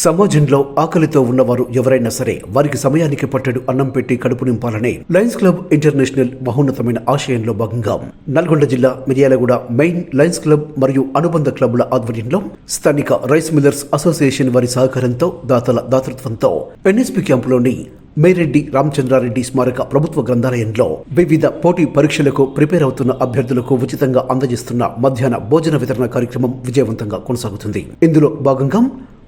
సమాజంలో ఆకలితో ఉన్నవారు ఎవరైనా సరే వారికి సమయానికి పట్టెడు అన్నం పెట్టి కడుపు నింపాలనే లయన్స్ క్లబ్ ఇంటర్నేషనల్ మహోన్నతమైన ఆశయంలో భాగంగా నల్గొండ జిల్లా మిర్యాలగూడ మెయిన్ లయన్స్ క్లబ్ మరియు అనుబంధ క్లబ్ల ఆధ్వర్యంలో స్థానిక రైస్ మిల్లర్స్ అసోసియేషన్ వారి సహకారంతో దాతల దాతృత్వంతో ఎన్ఎస్పి క్యాంపులోని మేరెడ్డి రామచంద్రారెడ్డి స్మారక ప్రభుత్వ గ్రంథాలయంలో వివిధ పోటీ పరీక్షలకు ప్రిపేర్ అవుతున్న అభ్యర్థులకు ఉచితంగా అందజేస్తున్న మధ్యాహ్న భోజన వితరణ కార్యక్రమం విజయవంతంగా కొనసాగుతుంది. ఇందులో భాగంగా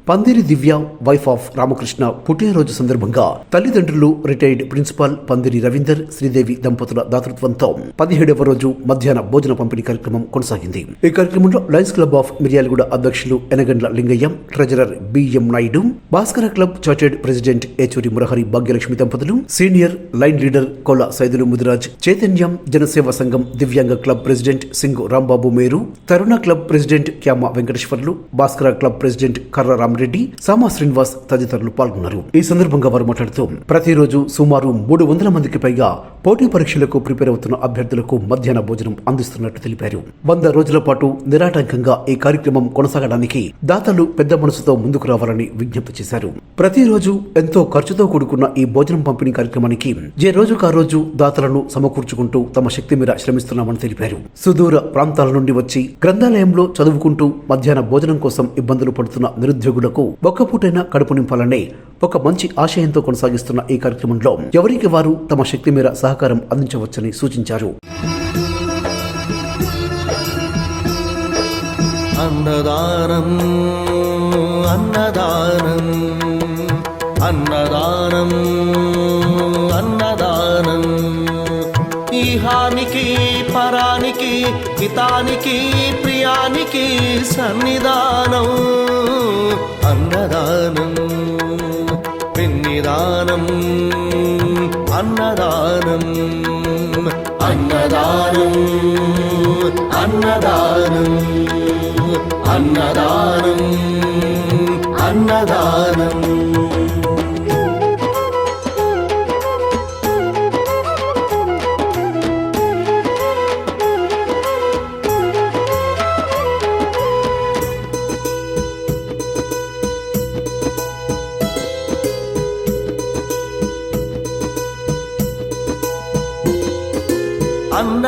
పందిరి దివ్య వైఫ్ ఆఫ్ రామకృష్ణ పుట్టినరోజు సందర్భంగా తల్లిదండ్రులు రిటైర్డ్ ప్రిన్సిపాల్ పందిరి రవీందర్ శ్రీదేవి దంపతుల దాతృత్వంతో పదిహేడవ రోజు మధ్యాహ్న భోజన పంపిణీ కార్యక్రమం కొనసాగింది. ఈ కార్యక్రమంలో లయన్స్ క్లబ్ ఆఫ్ మిర్యాలగూడ అధ్యక్షులు Enagandla Lingaiah treasurer BM Naidu Bhaskara club chartered president Yechuri Murahari Bhagyalakshmi దంపతులు సీనియర్ లైన్ లీడర్ కొల సైదులు ముదిరాజ్ చైతన్యం జనసేవ సంఘం దివ్యాంగ club president Singu Rambabu Meru Taruna club president Kyama Venkateswarlu Bhaskara club president Karra Rama Reddy సామా శ్రీనివాస్ తదితరులు పాల్గొన్నారు. ఈ సందర్భంగా వారు మాట్లాడుతూ ప్రతిరోజు సుమారు మూడు వందల మందికి పైగా పోటీ పరీక్షలకు ప్రిపేర్ అవుతున్న అభ్యర్థులకు మధ్యాహ్న భోజనం అందిస్తున్నట్టు తెలిపారు. వంద రోజుల పాటు నిరాటంకంగా ఈ కార్యక్రమం కొనసాగడానికి దాతలు పెద్ద మనసుతో ముందుకు రావాలని విజ్ఞప్తి చేశారు. ప్రతిరోజు ఎంతో ఖర్చుతో కూడుకున్న ఈ భోజనం పంపిణీ కార్యక్రమానికి ఏ రోజుకా రోజు దాతలను సమకూర్చుకుంటూ తమ శక్తి మీద శ్రమిస్తున్నామని తెలిపారు. సుదూర ప్రాంతాల నుండి వచ్చి గ్రంథాలయంలో చదువుకుంటూ మధ్యాహ్న భోజనం కోసం ఇబ్బందులు పడుతున్న నిరుద్యోగులకు ఒక్కపూటైనా కడుపు నింపాలనే ఒక మంచి ఆశయంతో కొనసాగిస్తున్న ఈ కార్యక్రమంలో ఎవరికి వారు తమ శక్తి మేర సహకారం అందించవచ్చని సూచించారు. అన్నదానం అన్నదానం అన్నదానం అన్నదానం. ఈహానికి పరానికి హితానికి ప్రియానికి సన్నిధానం అన్నదానం. పిన్నిదానం అన్నదానం అన్నదానం అన్నదానం అన్నదానం అన్నదానం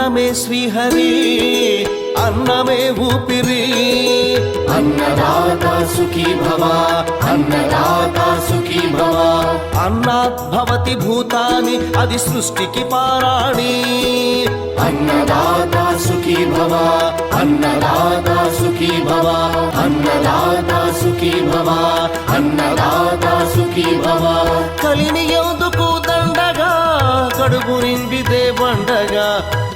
అన్నమే శ్రీహరి అన్నమే ఊపిరి. అన్నదాత సుఖీ భవ అన్నదాత సుఖీ భవ. అన్నాత్ భవతి భూతాని అది సృష్టికి పారాణి. అన్నదాత సుఖీ భవ అన్నదాత సుఖీ భవ అన్నదాత సుఖీ భవ అన్నదాత సుఖీ భవ. కలిని ఎందుకు దండగా కడుపు నింపితే పండగా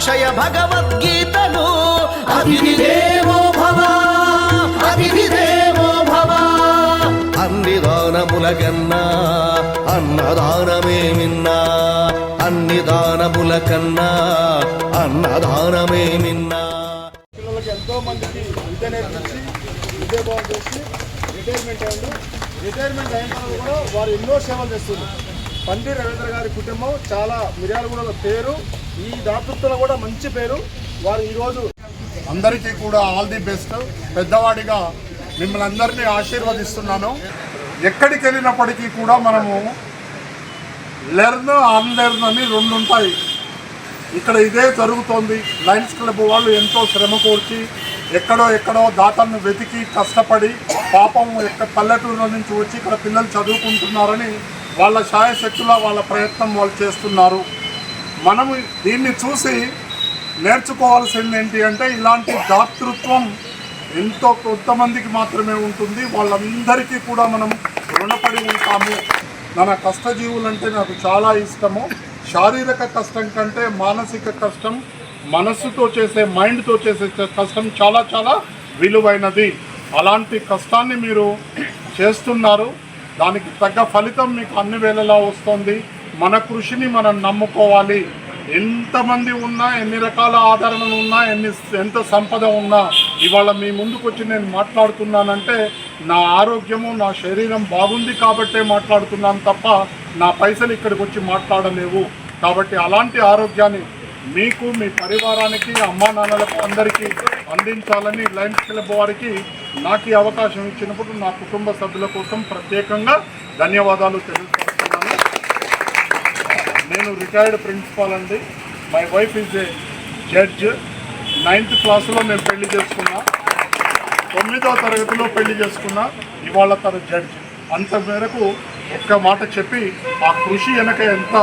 అక్షయ భగవద్గీతను అతిథి దేవో భవ అతిథి దేవో భవ. అన్ని దానముల కన్నా అన్నదానమే మిన్నా అన్ని దానముల కన్నా అన్నదానమే మిన్నా పిల్లలకి ఎంతో మందికి విద్య నేర్పించి విద్యాభావం చేసి రిటైర్మెంట్ అయ్యారు. రిటైర్మెంట్ అయిన తర్వాత కూడా వారు ఎన్నో సేవలు చేస్తున్నారు. పంది రవీంద్ర గారి కుటుంబం చాలా మిర్యాలగూడలో పేరు. ఈ దాతృత్వంలో కూడా మంచి పేరు. వారు ఈరోజు అందరికీ కూడా ఆల్ ది బెస్ట్. పెద్దవాడిగా మిమ్మల్ని అందరినీ ఆశీర్వదిస్తున్నాను. ఎక్కడికి వెళ్ళినప్పటికీ కూడా మనము లెర్న్ అన్లెర్న్ అని రెండు ఉంటాయి. ఇక్కడ ఇదే జరుగుతోంది. లయన్స్ క్లబ్ వాళ్ళు ఎంతో శ్రమ కోర్చి ఎక్కడో ఎక్కడో దాతలను వెతికి కష్టపడి పాపం ఎక్క పల్లెటూరులో నుంచి వచ్చి ఇక్కడ పిల్లలు చదువుకుంటున్నారని వాళ్ళ శాయశక్తుల వాళ్ళ ప్రయత్నం వాళ్ళు చేస్తున్నారు. మనము దీన్ని చూసి నేర్చుకోవాల్సింది ఏంటి అంటే ఇలాంటి దాతృత్వం ఎంతో కొంతమందికి మాత్రమే ఉంటుంది. వాళ్ళందరికీ కూడా మనం రుణపడి ఉంటాము. మన కష్టజీవులంటే నాకు చాలా ఇష్టము. శారీరక కష్టం కంటే మానసిక కష్టం మనస్సుతో చేసే మైండ్తో చేసే కష్టం చాలా చాలా విలువైనది. అలాంటి కష్టాన్ని మీరు చేస్తున్నారు. దానికి తగ్గ ఫలితం మీకు అన్ని వేళలా వస్తుంది. మన కృషిని మనం నమ్ముకోవాలి. ఎంతమంది ఉన్నా ఎన్ని రకాల ఆదరణలు ఉన్నా ఎన్ని ఎంత సంపద ఉన్నా ఇవాళ మీ ముందుకు వచ్చి నేను మాట్లాడుతున్నానంటే నా ఆరోగ్యము నా శరీరం బాగుంది కాబట్టే మాట్లాడుతున్నాను తప్ప నా పైసలు ఇక్కడికి వచ్చి మాట్లాడలేవు. కాబట్టి అలాంటి ఆరోగ్యాన్ని మీకు మీ పరివారానికి అమ్మా నాన్నలకు అందరికీ అందించాలని లయన్స్ క్లబ్ వారికి నాకు ఈ అవకాశం ఇచ్చినప్పుడు నా కుటుంబ సభ్యుల కోసం ప్రత్యేకంగా ధన్యవాదాలు తెలుసుకుంటున్నాను నేను రిటైర్డ్ ప్రిన్సిపాల్ అండి. My wife is a judge ninth క్లాస్లో మేము పెళ్ళి చేసుకున్నా. తొమ్మిదో తరగతిలో పెళ్ళి చేసుకున్నా. ఇవాళ తన జడ్జ్ అంత మేరకు ఒక్క మాట చెప్పి ఆ కృషి వెనక ఎంత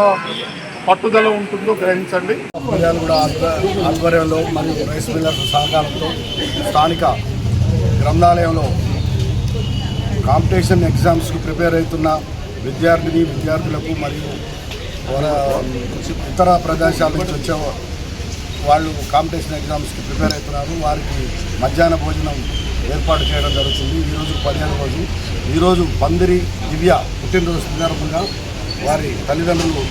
పట్టుదల ఉంటుందో గ్రహించండి. మిర్యాలగూడ కూడా ఆధ్వర్యంలో మరియు రైస్ మిల్లర్స్ సహకారంతో స్థానిక గ్రంథాలయంలో కాంపిటీషన్ ఎగ్జామ్స్కి ప్రిపేర్ అవుతున్న విద్యార్థిని విద్యార్థులకు మరియు ఇతర ప్రదేశాల నుంచి వచ్చే వాళ్ళు కాంపిటీషన్ ఎగ్జామ్స్కి ప్రిపేర్ అవుతున్నారు. వారికి మధ్యాహ్న భోజనం ఏర్పాటు చేయడం జరుగుతుంది. ఈరోజు పదిహేను రోజు. ఈరోజు పందిరి దివ్య పుట్టినరోజు సందర్భంగా వారి తల్లిదండ్రులు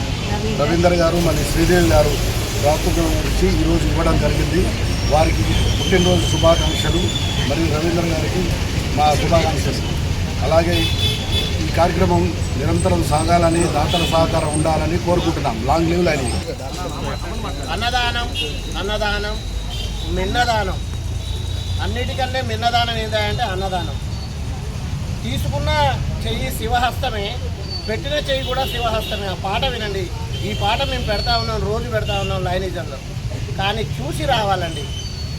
రవీందర్ గారు మళ్ళీ శ్రీదేవి గారు రాత్రులు వచ్చి ఈరోజు ఇవ్వడం జరిగింది. వారికి పుట్టినరోజు శుభాకాంక్షలు మరియు రవీంద్ర గారికి మా శుభాకాంక్షలు. అలాగే ఈ కార్యక్రమం నిరంతరం సాగాలని దాతల సహకారం ఉండాలని కోరుకుంటున్నాం. లాంగ్ లీవ్ లైన్ అన్నదానం అన్నదానం మిన్నదానం. అన్నిటికంటే మిన్నదానం ఏంటంటే అన్నదానం. తీసుకున్న చెయ్యి శివహస్తమే పెట్టిన చెయ్యి కూడా శివహస్తమే. ఆ పాట వినండి. ఈ పాట మేము పెడతా ఉన్నాం రోజు పెడతా ఉన్నాం లైనిజంలో కానీ చూసి రావాలండి.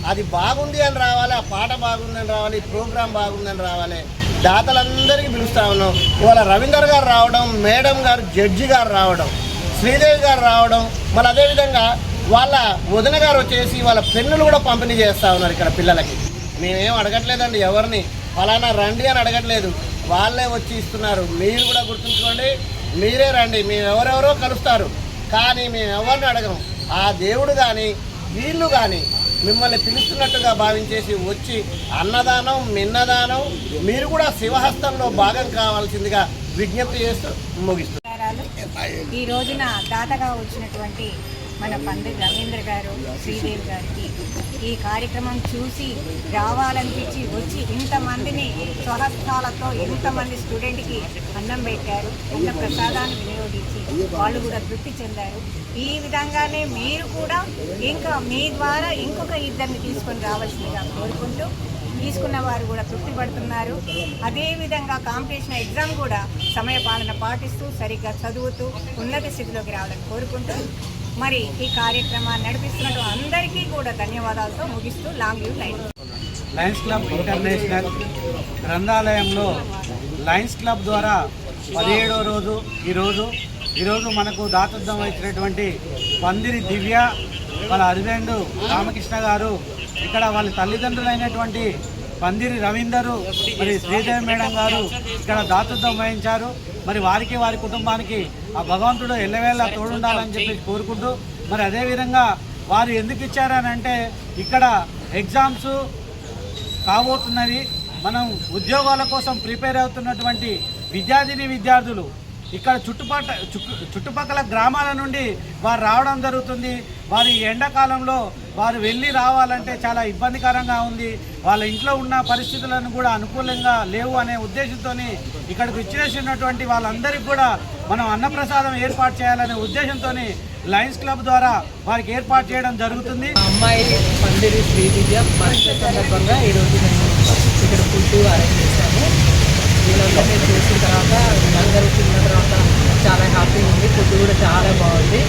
అది బాగుంది అని రావాలి ఆ పాట బాగుందని రావాలి ప్రోగ్రాం బాగుందని రావాలి. దాతలందరికీ పిలుస్తా ఉన్నాం. ఇవాళ రవీందర్ గారు రావడం మేడం గారు జడ్జి గారు రావడం శ్రీదేవి గారు రావడం మళ్ళీ అదేవిధంగా వాళ్ళ వదిన గారు వచ్చేసి వాళ్ళ పెన్నులు కూడా పంపిణీ చేస్తూ ఉన్నారు ఇక్కడ పిల్లలకి. మేమేం అడగట్లేదండి ఎవరిని? ఫలానా రండి అని అడగట్లేదు. వాళ్ళే వచ్చి ఇస్తున్నారు. మీరు కూడా గుర్తుంచుకోండి. మీరే రండి. మేము ఎవరెవరో కలుస్తారు. కానీ మేము ఎవరిని అడగం ఆ దేవుడు కానీ వీళ్ళు కానీ మిమ్మల్ని పిలుస్తున్నట్టుగా భావించేసి వచ్చి అన్నదానం మిన్నదానం మీరు కూడా శివహస్తంలో భాగం కావాల్సిందిగా విజ్ఞప్తి చేస్తూ ముగిస్తున్నారు ఈ రోజున దాతగా వచ్చినటువంటి మన పండు రవీంద్ర గారు శ్రీదేవి గారికి ఈ కార్యక్రమం చూసి రావాలనిపించి వచ్చి ఇంతమందిని స్వహస్తాలతో ఎంతమంది స్టూడెంట్కి అన్నం పెట్టారు అన్న ప్రసాదాన్ని వినియోగించి వాళ్ళు కూడా తృప్తి చెందారు. ఈ విధంగానే మీరు కూడా ఇంకా మీ ద్వారా ఇంకొక ఇద్దరిని తీసుకొని రావాల్సిందిగా కోరుకుంటూ తీసుకున్న వారు కూడా తృప్తి పడుతున్నారు. అదేవిధంగా కాంపిటీషన్ ఎగ్జామ్ కూడా సమయపాలన పాటిస్తూ సరిగ్గా చదువుతూ ఉన్నత స్థితిలోకి రావాలని కోరుకుంటూ మరి ఈ కార్యక్రమాన్ని నడిపిస్తున్నట్టు అందరికీ కూడా ధన్యవాదాలతో ముగిస్తూ long live lion. Lions club international గ్రంథాలయంలో Lions club ద్వారా పదిహేడో రోజు ఈరోజు ఈరోజు మనకు దాతృత్వం ఇచ్చినటువంటి పందిరి దివ్య వాళ్ళ హస్బెండ్ రామకృష్ణ గారు ఇక్కడ వాళ్ళ తల్లిదండ్రులైనటువంటి పందిరి రవీందరు మరి శ్రీదేవి మేడం గారు ఇక్కడ దాతృత్వం వహించారు. మరి వారికి వారి కుటుంబానికి ఆ భగవంతుడు ఎల్లవేళ తోడుండాలని చెప్పి కోరుకుంటూ మరి అదేవిధంగా వారు ఎందుకు ఇచ్చారని అంటే ఇక్కడ ఎగ్జామ్స్ కాబోతున్నది మనం ఉద్యోగాల కోసం ప్రిపేర్ అవుతున్నటువంటి విద్యార్థిని విద్యార్థులు. ఇక్కడ చుట్టుపక్కల చుట్టు- చుట్టుపక్కల గ్రామాల నుండి వారు రావడం జరుగుతుంది. వారి ఎండాకాలంలో వారు వెళ్ళి రావాలంటే చాలా ఇబ్బందికరంగా ఉంది. వాళ్ళ ఇంట్లో ఉన్న పరిస్థితులను కూడా అనుకూలంగా లేవు అనే ఉద్దేశంతో ఇక్కడికి ఇచ్చేసినటువంటి వాళ్ళందరికీ కూడా మనం అన్నప్రసాదం ఏర్పాటు చేయాలనే ఉద్దేశంతో లయన్స్ క్లబ్ ద్వారా వారికి ఏర్పాటు చేయడం జరుగుతుంది. అమ్మాయి పందిరి శ్రీ విద్య సందర్భంగా ఈరోజు ఇక్కడ ఫుడ్ అరేంజ్ చేశాము వీళ్ళందరినీ తర్వాత అందరూ తిన్న తర్వాత చాలా హ్యాపీగా ఉంది. ఫుడ్ కూడా చాలా బాగుంది.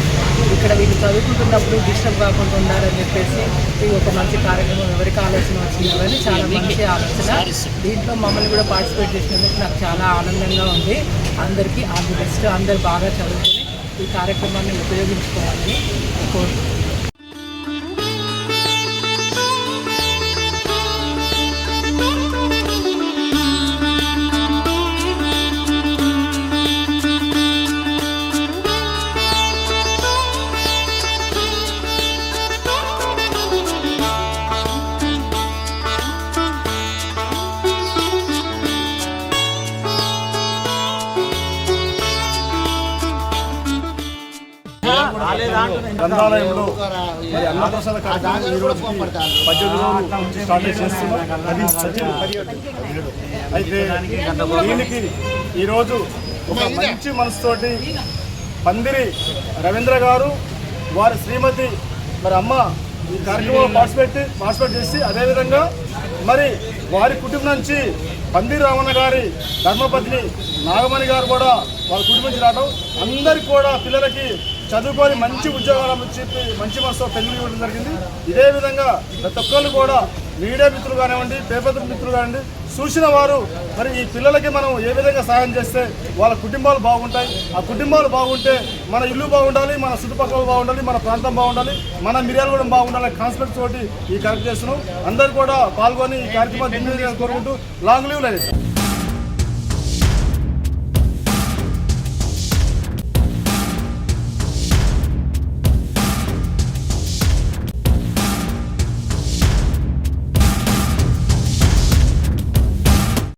ఇక్కడ వీళ్ళు చదువుకుంటున్నప్పుడు డిస్టర్బ్ కాకుండా ఉండాలని చెప్పేసి ఇది ఒక మంచి కార్యక్రమం ఎవరికి ఆలోచన వచ్చింది కానీ చాలా మంచి ఆలోచన. దీంట్లో మమ్మల్ని కూడా పార్టిసిపేట్ చేసినందుకు నాకు చాలా ఆనందంగా ఉంది. అందరికీ ఆల్ ది బెస్ట్. అందరు బాగా చదువుకొని ఈ కార్యక్రమాన్ని ఉపయోగించుకోవాలని కోరుతున్నాను గ్రంథాలయంలో మరి అన్నప్రసాద కార్యక్రమం పద్దెనిమిది రోజులు స్టార్ట్ చేస్తున్నాం. అది అయితే దీనికి ఈరోజు ఒక మంచి మనసుతోటి పందిరి రవీంద్ర గారు వారి శ్రీమతి మరి అమ్మ ఈ కార్యక్రమంలో పార్టిసిపేట్ పార్టిసిపేట్ చేసి అదేవిధంగా మరి వారి కుటుంబం నుంచి పందిరి రామన్న గారి ధర్మపత్ని నాగమణి గారు కూడా వారి కుటుంబం నుంచి రావడం అందరికి కూడా పిల్లలకి చదువుకొని మంచి ఉద్యోగాలు చెప్పి మంచి మనసుతో పెళ్ళి ఇవ్వడం జరిగింది. ఇదే విధంగా ప్రతి ఒక్కళ్ళు కూడా మీడియా మిత్రులు కానివ్వండి పేపర్ మిత్రులు కానివ్వండి చూసిన వారు మరి ఈ పిల్లలకి మనం ఏ విధంగా సహాయం చేస్తే వాళ్ళ కుటుంబాలు బాగుంటాయి? ఆ కుటుంబాలు బాగుంటే మన ఇల్లు బాగుండాలి మన చుట్టుపక్కల బాగుండాలి మన ప్రాంతం బాగుండాలి మన మిర్యాలు కూడా బాగుండాలి కాన్సెప్ట్ తోటి ఈ కార్యక్రమం చేస్తున్నాం. అందరూ కూడా పాల్గొని ఈ కార్యక్రమాన్ని కోరుకుంటూ లాంగ్ లీవ్ లేదు